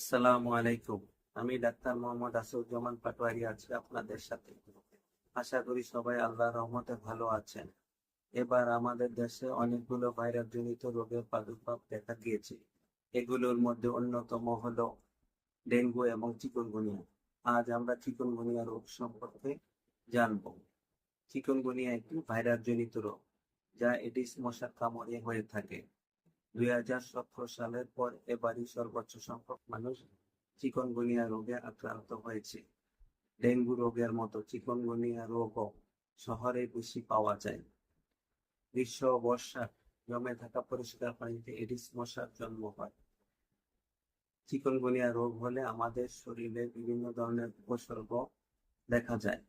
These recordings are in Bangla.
আসসালামু আলাইকুম। আমি ডাক্তার মোহাম্মদ আসুজ্জামান পাটোয়ারি আছি আপনাদের সাথে। আশা করি সবাই আল্লাহর রহমতে ভালো আছেন। এবার আমাদের দেশে অনেকগুলো ভাইরাস জনিত রোগের প্রাদুর্ভাব দেখা গিয়েছে। এগুলোর মধ্যে অন্যতম হলো ডেঙ্গু এবং চিকুনগুনিয়া। আজ আমরা চিকুনগুনিয়া রোগ সম্পর্কে জানব। চিকুনগুনিয়া একটি ভাইরাস জনিত রোগ, যা এডিস মশার কামড়ে হয়ে থাকে। দুই হাজার সতেরো সালের পর এবারই সর্বোচ্চ সংখ্যক মানুষ চিকনগুনিয়া রোগে আক্রান্ত হয়েছে। ডেঙ্গু রোগের মতো চিকনগুনিয়া রোগও শহরে বেশি পাওয়া যায়। গ্রীষ্ম বর্ষা জমে থাকা পরিষ্কার পানিতে এডিস মশার জন্ম হয়। চিকনগুনিয়া রোগ হলে আমাদের শরীরে বিভিন্ন ধরনের উপসর্গ দেখা যায়।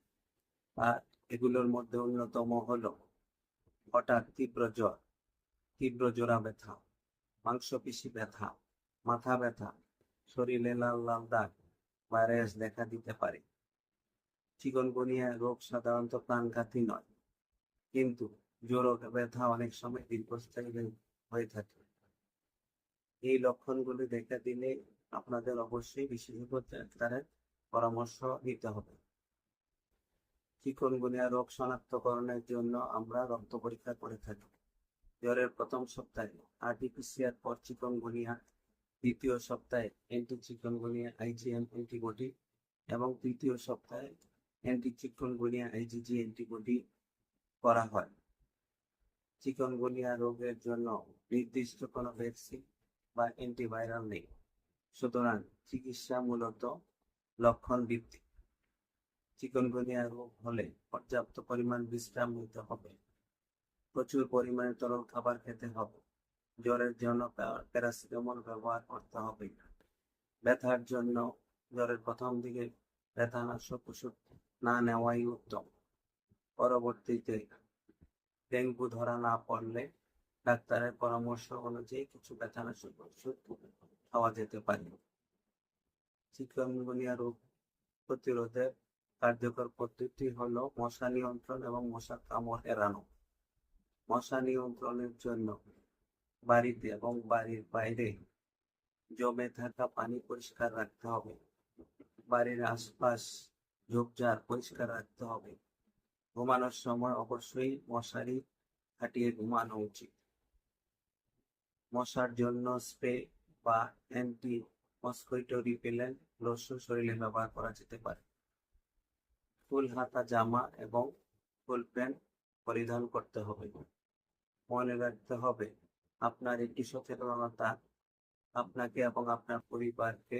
আর এগুলোর মধ্যে অন্যতম হলো হঠাৎ তীব্র জ্বর, তীব্র জোড়া ব্যথা মাংসপেশি ব্যথা, মাথা ব্যথা, শরীরে লাল লাল দাগ র্যাশ দেখা দিতে পারে। চিকনগুনিয়া রোগ সাধারণত প্রাণঘাতী নয়, কিন্তু জ্বর ব্যথা অনেক সময় দীর্ঘস্থায়ী হয়ে থাকে। এই লক্ষণগুলি দেখা দিলে আপনাদের অবশ্যই বিশেষজ্ঞ ডাক্তারের পরামর্শ নিতে হবে। চিকনগুনিয়া রোগ শনাক্তকরণের জন্য আমরা রক্ত পরীক্ষা করে থাকি। জ্বরের প্রথম সপ্তাহে আরটিপিসিআর পর চিকনগুনিয়া, দ্বিতীয় সপ্তাহে অ্যান্টি চিকনগুনিয়া আইজিএম অ্যান্টিবডি এবং তৃতীয় সপ্তাহে অ্যান্টি চিকনগুনিয়া আইজিজি অ্যান্টিবডি করা হয়। চিকনগুনিয়া রোগের জন্য নির্দিষ্ট কোনো ভ্যাকসিন বা অ্যান্টিভাইরাল নেই। সুতরাং চিকিৎসা মূলত লক্ষণ ভিত্তিক চিকনগুনিয়া রোগ হলে পর্যাপ্ত পরিমাণ বিশ্রাম নিতে হবে। প্রচুর পরিমাণে তরল খাবার খেতে হবে। জ্বরের জন্য প্যারাসিটামল ব্যবহার করতে হবে। ব্যথার জন্য জ্বরের প্রথম দিকে ব্যথানাশক ওষুধ না নেওয়াই উত্তম। পরবর্তীতে ডেঙ্গু ধরা না পড়লে ডাক্তারের পরামর্শ অনুযায়ী কিছু ব্যথানাশক ওষুধ খাওয়া যেতে পারে। চিকনগুনিয়া রোগ প্রতিরোধের কার্যকর পদ্ধতি হলো মশা নিয়ন্ত্রণ এবং মশা কামড় এড়ানো। মশা নিয়ন্ত্রণের জন্য বাড়িতে এবং বাড়ির বাইরে জমে থাকা পানি পরিষ্কার রাখতে হবে। বাড়ির আশপাশ ঝোপঝাড় পরিষ্কার রাখতে হবে। ঘুমানোর সময় অবশ্যই মশারি খাটিয়ে ঘুমানো উচিত। মশার জন্য স্প্রে বা অ্যান্টি মস্কিটো রিপেলেন্ট লোশন শরীরে ব্যবহার করা যেতে পারে। ফুল হাতা জামা এবং ফুল প্যান্ট পরিধান করতে হবে। মনে রাখতে হবে। আপনার একটি সচেতনতা আপনাকে এবং আপনার পরিবারকে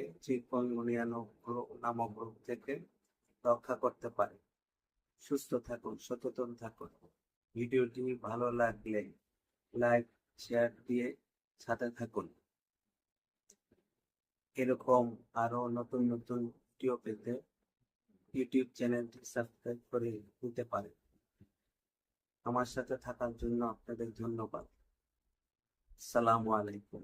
নামক রোগ থেকে রক্ষা করতে পারে। সুস্থ থাকুন, সচেতন থাকুন। ভিডিওটি ভালো লাগলে লাইক, শেয়ার দিয়ে সাথে থাকুন। এরকম আরও নতুন নতুন ভিডিও পেতে ইউটিউব চ্যানেলটি সাবস্ক্রাইব করে নিতে পারেন। আমার সাথে থাকার জন্য আপনাদের ধন্যবাদ। সালামু আলাইকুম।